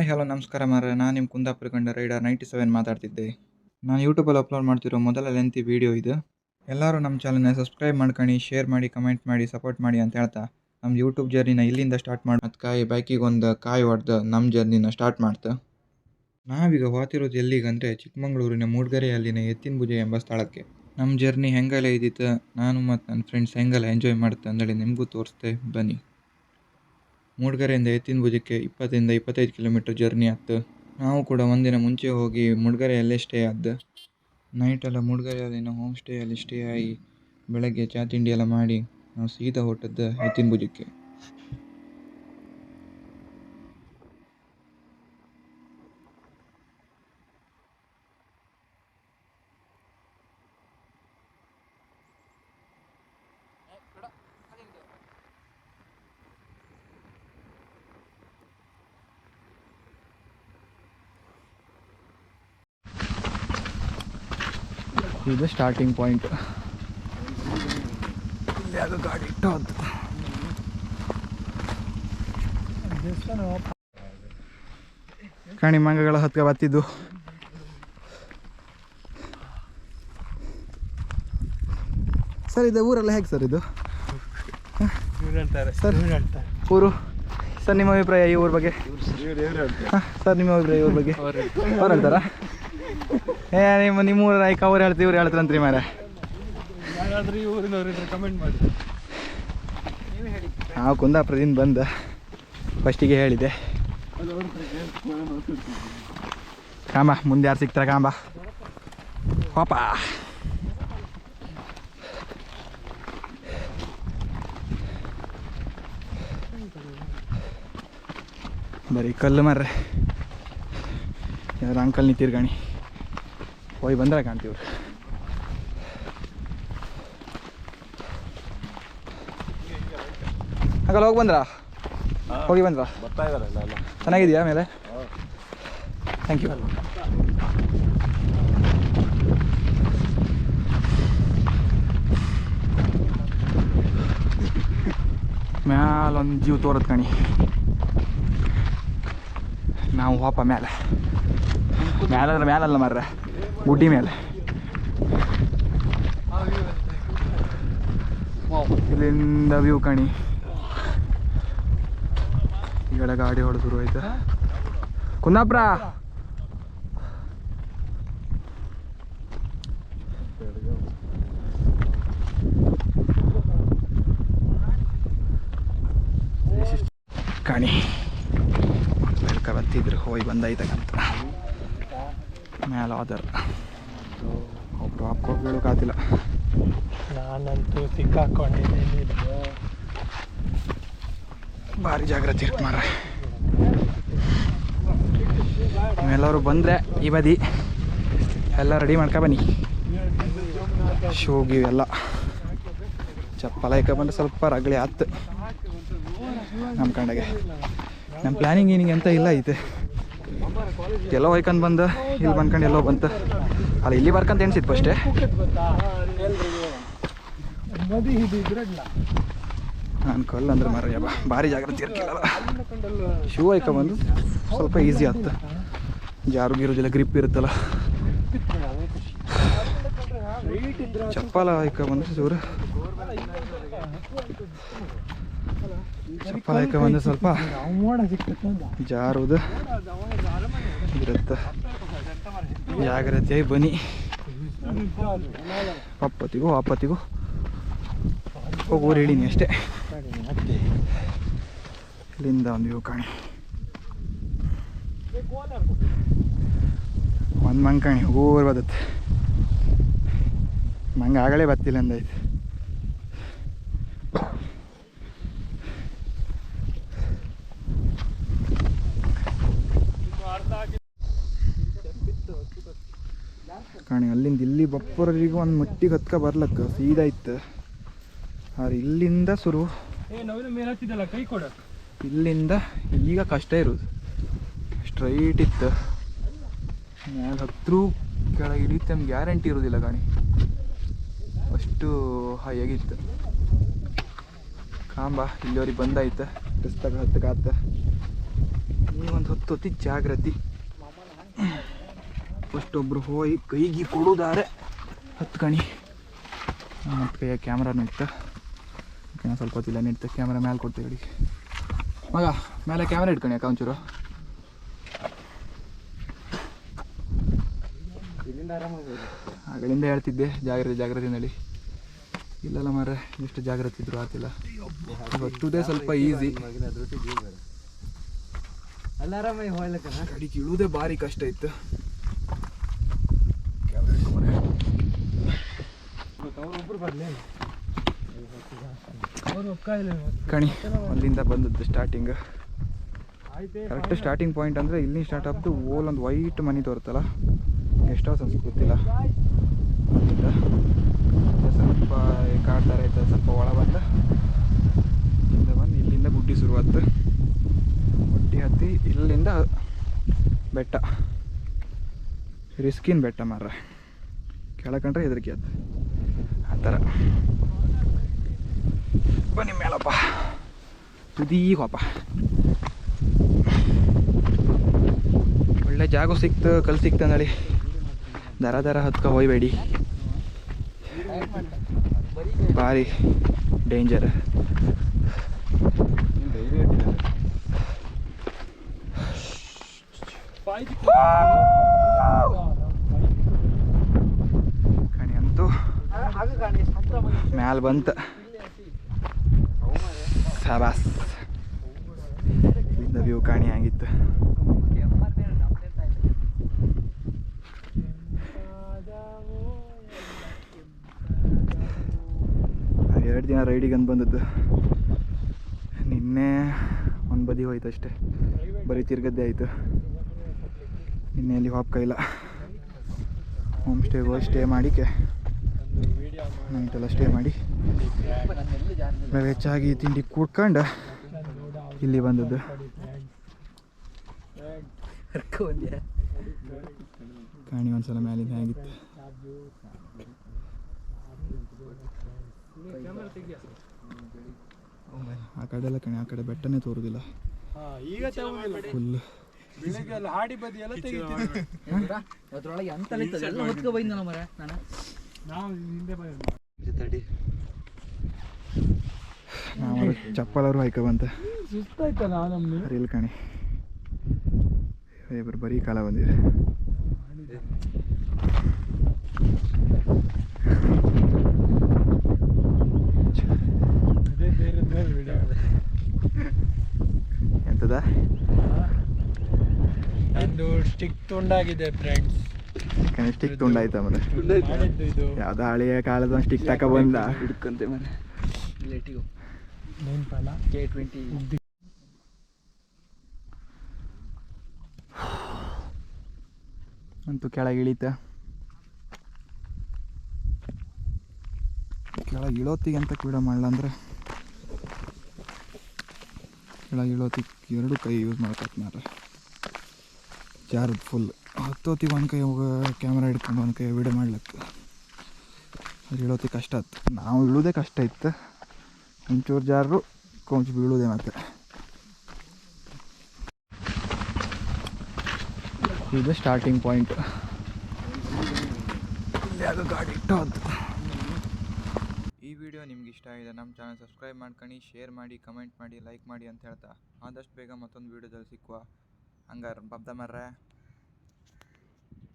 Hi, hello, ನಮಸ್ಕಾರ ಮಾರ್ರೆ. ನಾನು ನಿಮ್ಮ ಕುಂದಾಪುರ ಕಂಡ ರೈಡರ್ ನೈಂಟಿ ಸೆವೆನ್ ಮಾತಾಡ್ತಿದ್ದೆ. ನಾನು ಯೂಟ್ಯೂಬಲ್ಲಿ ಅಪ್ಲೋಡ್ ಮಾಡ್ತಿರೋ ಮೊದಲ ಲೆಂತಿ ವೀಡಿಯೋ ಇದು. ಎಲ್ಲರೂ ನಮ್ಮ ಚಾನಲ್ನ ಸಬ್ಸ್ಕ್ರೈಬ್ ಮಾಡ್ಕೊಂಡು ಶೇರ್ ಮಾಡಿ ಕಮೆಂಟ್ ಮಾಡಿ ಸಪೋರ್ಟ್ ಮಾಡಿ ಅಂತ ಹೇಳ್ತಾ ನಮ್ಮ ಯೂಟ್ಯೂಬ್ ಜರ್ನಿನ ಇಲ್ಲಿಂದ ಸ್ಟಾರ್ಟ್ ಮಾಡಿ. ಮತ್ತು ಕಾಯಿ ಬೈಕಿಗೆ ಒಂದು ಕಾಯಿ ಹೊಡೆದು ನಮ್ಮ ಜರ್ನಿನ ಸ್ಟಾರ್ಟ್ ಮಾಡ್ತು. ನಾವೀಗ ಹೋಗ್ತಿರೋದು ಎಲ್ಲಿಗಂದರೆ ಚಿಕ್ಕಮಗಳೂರಿನ ಮೂಡ್ಗೆರೆಯಲ್ಲಿನ ಎತ್ತಿನ ಭುಜ ಎಂಬ ಸ್ಥಳಕ್ಕೆ. ನಮ್ಮ ಜರ್ನಿ ಹೆಂಗೆಲ್ಲ ಇದ್ದಿತ್ತು ನಾನು ಮತ್ತು ನನ್ನ ಫ್ರೆಂಡ್ಸ್ ಹೆಂಗೆಲ್ಲ ಎಂಜಾಯ್ ಮಾಡುತ್ತೆ ಅಂದೇಳಿ ನಿಮಗೂ ತೋರಿಸ್ತೆ. ಬನ್ನಿ. ಮೂಡ್ಗೆರೆಯಿಂದ ಎತ್ತಿನ ಭುಜಕ್ಕೆ ಇಪ್ಪತ್ತರಿಂದ ಇಪ್ಪತ್ತೈದು ಕಿಲೋಮೀಟ್ರ್ ಜರ್ನಿ ಆಯ್ತು ನಾವು ಕೂಡ ಒಂದಿನ ಮುಂಚೆ ಹೋಗಿ ಮೂಡಿಗೆರೆಯಲ್ಲೇ ಸ್ಟೇ ಆದ್ದು. ನೈಟೆಲ್ಲ ಮೂಡಿಗೆರೆಯಲ್ಲಿನ ಹೋಮ್ ಸ್ಟೇಯಲ್ಲಿ ಸ್ಟೇ ಆಗಿ ಬೆಳಗ್ಗೆ ಚಹಾ ತಿಂಡಿ ಎಲ್ಲ ಮಾಡಿ ನಾವು ಸೀದಾ ಹೊಟ್ಟದ್ದು ಎತ್ತಿನ ಇದು ಸ್ಟಾರ್ಟಿಂಗ್ ಪಾಯಿಂಟ್ ಅದು ಗಾಡಿ ಇಟ್ಟು ಕಾಣಿ ಮಂಗಗಳ ಹತ್ತಿರ ಬತ್ತಿದ್ದು ಸರ್ ಇದು ಊರೆಲ್ಲ ಹೇಗೆ ಸರ್ ಇದು? ಸರ್ ಊರು? ಸರ್ ನಿಮ್ಮ ಅಭಿಪ್ರಾಯ ಈ ಊರ ಬಗ್ಗೆ? ಹಾಂ ಸರ್ ನಿಮ್ಮ ಅಭಿಪ್ರಾಯ ಈ ಊರ ಬಗ್ಗೆ? ಅವ್ರು ಹೇಳ್ತಾರಾ? ಏ ನಿಮ್ಮ ನಿಮ್ಮೂರ ನಾಯ್ಕ ಅವ್ರು ಹೇಳ್ತೀವಿ ಇವ್ರು ಹೇಳ್ತಾರಂತ್ರಿ ಕಮೆಂಟ್ ಮಾಡಿ. ನಾವು ಕುಂದಾಪುರದಿಂದ ಬಂದ ಫಸ್ಟಿಗೆ ಹೇಳಿದೆ. ಕಾಂಬ ಮುಂದೆ ಯಾರು ಸಿಗ್ತಾರೆ ಕಾಂಬ ಪಾಪ ಬರೀ ಕಲ್ಲು ಮರ್ರೆ. ಯಾರು ಅಂಕಲ್ ನಿಂತಿರ್ಗಾಣಿ? ಹೋಗಿ ಬಂದ್ರೆ ಕಾಣ್ತೀವಿ. ಹಾಗಲ್ಲ ಹೋಗಿ ಬಂದ್ರಾ? ಹೋಗಿ ಬಂದ್ರಾ? ಬರ್ತಾ ಇದಾರಲ್ಲ ಎಲ್ಲ ಚೆನ್ನಾಗಿದೆಯಾ ಮೇಲೆ? ಥ್ಯಾಂಕ್ ಯು ಮ್ಯಾಲೊಂದು ಜೀವ ತೋರತ್ ಕಣಿ. ನಾವು ಹೋಪ ಮ್ಯಾಲ. ಮ್ಯಾಲಂದ್ರೆ ಮ್ಯಾಲಲ್ಲ ಮಾರ್ರೆ. ಗುಡ್ಡಿ ಮೇಲೆ. ಇಲ್ಲಿಂದ ವ್ಯೂ ಕಣಿ. ಈಗಡೆ ಗಾಡಿ ಹೊಡೆದು ಶುರು ಆಯ್ತು. ಕುಂದಾಪುರ! ಕಾಣಿ. ಬಂತಿದ್ರು ಹೋಗಿ ಬಂದಾಯ್ತಕ್ಕಂತ ಮ್ಯಾಲ ಆದರ್ ಒಬ್ರು ಹಾಕೋ ಬೀಳೋಕಾತಿಲ್ಲ ನಾನಂತೂ ಸಿಕ್ಕಾಕೊಂಡಿದ್ದೀನಿ ಭಾರಿ ಜಾಗ್ರತೆ ಇರ್ತ ಮಾರ ನೀವೆಲ್ಲರೂ ಬಂದರೆ ಈ ಬದಿ. ಎಲ್ಲ ರೆಡಿ ಮಾಡ್ಕೊ ಬನ್ನಿ. ಶೂ ಗೀವ್ ಎಲ್ಲ. ಚಪ್ಪಲ ಇಕ್ಕ ಬಂದ್ರೆ ಸ್ವಲ್ಪ ರಗಳಿ ಆತು. ನಮ್ಮ ಕಂಡಗೆ. ನಮ್ಮ ಪ್ಲ್ಯಾನಿಂಗ್ ಏನಿಗೆ ಅಂತ ಇಲ್ಲ ಐತೆ. ಎಲ್ಲೋ ಹೋಯ್ಕೊಂಡು ಬಂದ, ಇಲ್ಲಿ ಬಂದ್ಕೊಂಡು ಎಲ್ಲೋ ಬಂತು. ಅಲ್ಲ, ಇಲ್ಲಿ ಬರ್ಕಂತ ಎಣ್ಸಿತ್ತು ಫಸ್ಟೇ ನಾನು ಕಲ್ಲು ಅಂದ್ರೆ ಮರ ಯಾವ ಭಾರಿ ಜಾಗ್ರತೆ ಇರ್ಕಿಲ್ಲ. ಶೂ ಬಂದು, ಸ್ವಲ್ಪ ಈಸಿ ಆಯ್ತು ಜಾರು ಗಿರೋದಿಲ್ಲ ಗ್ರಿಪ್ ಇರುತ್ತಲ್ಲ. ಚಪ್ಪಲ ಬಂದ್ರೆ ಚೂರು ಚಪ್ಪಲ ಸ್ವಲ್ಪ. ಜಾರುದು ಇರುತ್ತೆ. ಜಾಗ್ರತೆಯಾಗಿ ಬನ್ನಿ. ಅಪ್ಪತ್ತಿಗೂ ಅಪ್ಪತ್ತಿಗೂ. ಊರು ಹೇಳಿನಿ ಅಷ್ಟೇ. ಇಲ್ಲಿಂದ ಒಂದು ವ್ಯೂ ಕಾಣಿ. ಒಂದು ಮಂಕಾಣಿ ಕಾಣಿ. ಹೋಗೋರು ಮಂಗ ಆಗಲೇ ಬತ್ತಿಲ್ಲ ಅಂದೈತೆ ಕಾಣಿ ಅಲ್ಲಿಂದ ಇಲ್ಲಿ ಬಪ್ಪರಿಗೆ ಒಂದು ಮುಟ್ಟಿಗೆ ಹತ್ಕ ಬರ್ಲಕ್ಕ ಸೀದಾ ಇತ್ತು. ಆದ್ರೆ ಇಲ್ಲಿಂದ ಶುರು. ಕೈ ಕೊಡ. ಇಲ್ಲಿಂದ ಈಗ ಕಷ್ಟ ಇರೋದು. ಸ್ಟ್ರೈಟ್ ಇತ್ತು. ಮ್ಯಾಲೆ ಹತ್ರ ಕೆಳಗೆ ಇಳಿಯುತ್ತೆ ನಮ್ಗೆ ಗ್ಯಾರಂಟಿ ಇರೋದಿಲ್ಲ ಗಾಣಿ ಅಷ್ಟು ಹೈಯಾಗಿತ್ತು ಕಾಂಬ, ಇಲ್ಲಿವರಿಗೆ ಬಂದಾಯ್ತು? ರಸ್ತಾಗ ಹತ್ತಕಾತ ಆತ. ನೀವೊಂದು ಹೊತ್ತು ಹೊತ್ತಿ ಜಾಗ್ರತಿ. ಫಸ್ಟ್ ಒಬ್ರು ಹೋಗಿ ಕೈಗೆ ಕೊಡುದಾರೆ. ಹತ್ಕಣಿ ಮತ್ತು ಕೈಯ ಕ್ಯಾಮ್ರಾನು ಇತ್ತು ಸ್ವಲ್ಪ ಹೊತ್ತಿಲ್ಲ, ನಿಡ್ತ ಕ್ಯಾಮ್ರಾ ಮೇಲೆ ಕೊಡ್ತೀವಿ ಅಡಿಗೆ ಮಗ ಮೇಲೆ ಕ್ಯಾಮ್ರಾ ಇಟ್ಕಣಿ ಅಕ್ಕ ಒಂಚೂರು. ಆಗಲಿಂದ ಹೇಳ್ತಿದ್ದೆ, ಜಾಗ್ರತೆ ಜಾಗ್ರತೆ ನಡಿ ಇಲ್ಲಲ್ಲ ಮರ ಎಷ್ಟು ಜಾಗ್ರತೆ ಇದ್ರು ಆತಿಲ್ಲ. ಟುಡೇ ಸ್ವಲ್ಪ ಈಸಿ ಅಡಿಗೆ ಇಳುವುದೇ ಭಾರಿ ಕಷ್ಟ ಇತ್ತು. ಕಣಿ ಅಲ್ಲಿಂದ ಬಂದದ್ದು ಸ್ಟಾರ್ಟಿಂಗ್ ಕರೆಕ್ಟ್ ಸ್ಟಾರ್ಟಿಂಗ್ ಪಾಯಿಂಟ್ ಅಂದರೆ ಇಲ್ಲಿ ಸ್ಟಾರ್ಟ್ ಆಗ್ತು ಓಲ್ ಒಂದು ವೈಟ್ ಮನಿ ತೋರುತ್ತಲ್ಲ? ಎಷ್ಟೋ ಹೌಸ್ ಅನ್ಸ್ ಗೊತ್ತಿಲ್ಲ. ಅಲ್ಲಿಂದ ಸ್ವಲ್ಪ ಕಾಡ್ದಾರ ಐತೆ ಸ್ವಲ್ಪ ಒಳ ಬಂದ. ಇಲ್ಲಿಂದ ಬಂದು, ಇಲ್ಲಿಂದ ಗುಡ್ಡಿ ಶುರುವಾಯ್ತು ಗುಡ್ಡಿ ಹತ್ತಿ, ಇಲ್ಲಿಂದ ಬೆಟ್ಟ. ರಿಸ್ಕಿನ ಬೆಟ್ಟ ಮಾರ ಕೆಳಕಂಡ್ರೆ ಹೆದರಿಕೆ ಅದು ಆ ಥರ. ಬನ್ನಿ ಮೇಲಪ್ಪ. ತುದೀ ಹೋಪ. ಒಳ್ಳೆ ಜಾಗ ಸಿಕ್ತು ಕಲ್ ಸಿಕ್ತ ನಳಿ ದರ ದರ ಹತ್ಕ ಹೋಯ್ಬೇಡಿ ಭಾರಿ ಡೇಂಜರ್ ಕಣಿ ಅಂತೂ ಮ್ಯಾಲ ಬಂತ ಸಬಾಸ್ ಇಲ್ಲಿಂದ ವ್ಯೂ ಕಾಣಿ ಆಗಿತ್ತು ರೈಡಿಗೆ ಅಂತ ಬಂದದ್ದು. ನಿನ್ನೆ ಒಂದು ಬದಿ ಹೋಯ್ತು ಅಷ್ಟೇ. ಬರೀ ತಿರುಗದ್ದೆ ಆಯಿತು. ನಿನ್ನೆ ಅಲ್ಲಿ ಇಲ್ಲ ಹೋಮ್ ಸ್ಟೇಗೆ ಹೋಗಿ ಸ್ಟೇ ಮಾಡಿಕೆ. ನೈಟೆಲ್ಲ ಸ್ಟೇ ಮಾಡಿ. ನಾವು ಹೆಚ್ಚಾಗಿ ತಿಂಡಿ ಕೂಡ್ಕೊಂಡು ಇಲ್ಲಿ ಬಂದದ್ದು. ಕಾಣಿ ಒಂದ್ಸಲ ಮ್ಯಾಲಿಂದ ಹೇಗಿತ್ತು. ಆ ಕಡೆ ಎಲ್ಲ ಕಣೆ ಆ ಕಡೆ ಬೆಟ್ಟನೇ ತೋರುದಿಲ್ಲ. ಈಗ ಫುಲ್ ಬೆಳಿಗ್ಗೆ ಹಾಡಿ ಬದಿ ಎಲ್ಲ ತೆಗಿತೀವಿ ಅದ್ರೊಳಗೆ ಅಂತ ಎಲ್ಲ ಹೊತ್ಕೊ ನಾನು. ನಾವು ಹಿಂದೆ ಬಂದ ನಾವು ಚಪ್ಪಲರು ಹಾಯ್ಕ ಬಂತ ಸುಸ್ತಾಯ್ತಲ್ಲ ರೀಲ್ ಕಣಿ. ಇಬ್ಬರು ಬರೀ ಕಾಲ ಬಂದಿದೆ ಅದೇ ಬೇರೆ ಮೇಲೆ ವಿಡಿಯೋ ಎಂತದ? ಒಂದು ಸ್ಟಿಕ್ ತುಂಡಾಗಿದೆ ಫ್ರೆಂಡ್ಸ್ ಸ್ಟಿಕ್ ತುಂಡಾಯ್ತ ಮನೆ. ಯಾವ್ದೋ ಹಳೆಯ ಕಾಲದ ಸ್ಟಿಕ್ ತಕ ಬಂದ ಹಿಡ್ಕಂತೆ ಮನೆ. ಕೆ ಟ್ವೆಂಟಿ ಅಂತೂ ಕೆಳಗೆ ಇಳಿತ. ಕೆಳಗೆ ಇಳೋತ್ತಿಗೆ ಅಂತ ಕೂಡ ಮಾಡಲ್ಲ ಅಂದ್ರೆ? ಕೆಳಗೆ ಇಳೋತಿಗೆ ಎರಡು ಕೈ ಯೂಸ್ ಮಾಡ್ಕೊತ ಮಾರ ಜಾರದು ಫುಲ್ ಹತ್ತೋತಿಗೆ ಒಂದು ಕೈ ಕ್ಯಾಮ್ರಾ ಹಿಡ್ಕೊಂಡು ಒಂದು ಕೈ ವಿಡಿಯೋ ಮಾಡ್ಲಿಕ್ಕೆ ಅದು ಇಳೋತಿ ಕಷ್ಟ ಆಯ್ತು ನಾವು ಇಳೋದೇ ಕಷ್ಟ ಇತ್ತು. ಒಂಚೂರು ಜಾರರು ಕೊಂಚ ಬೀಳೋದೇ ಮತ್ತೆ. ಇದು ಸ್ಟಾರ್ಟಿಂಗ್ ಪಾಯಿಂಟ್ ಗಾಡಿ ಇಟ್ಟು ನಿಮ್ಗೆ ಇಷ್ಟ ಆಗಿದೆ, ನಮ್ಮ ಚಾನಲ್ ಸಬ್ಸ್ಕ್ರೈಬ್ ಮಾಡ್ಕೊಂಡು ಶೇರ್ ಮಾಡಿ ಕಮೆಂಟ್ ಮಾಡಿ ಲೈಕ್ ಮಾಡಿ ಅಂತ ಹೇಳ್ತಾ. ಆದಷ್ಟು ಬೇಗ ಮತ್ತೊಂದು ವೀಡಿಯೋದಲ್ಲಿ ಸಿಕ್ಕುವ. ಹಂಗಾರೆ, ಬಬ್ದ ಮರ್ರೆ.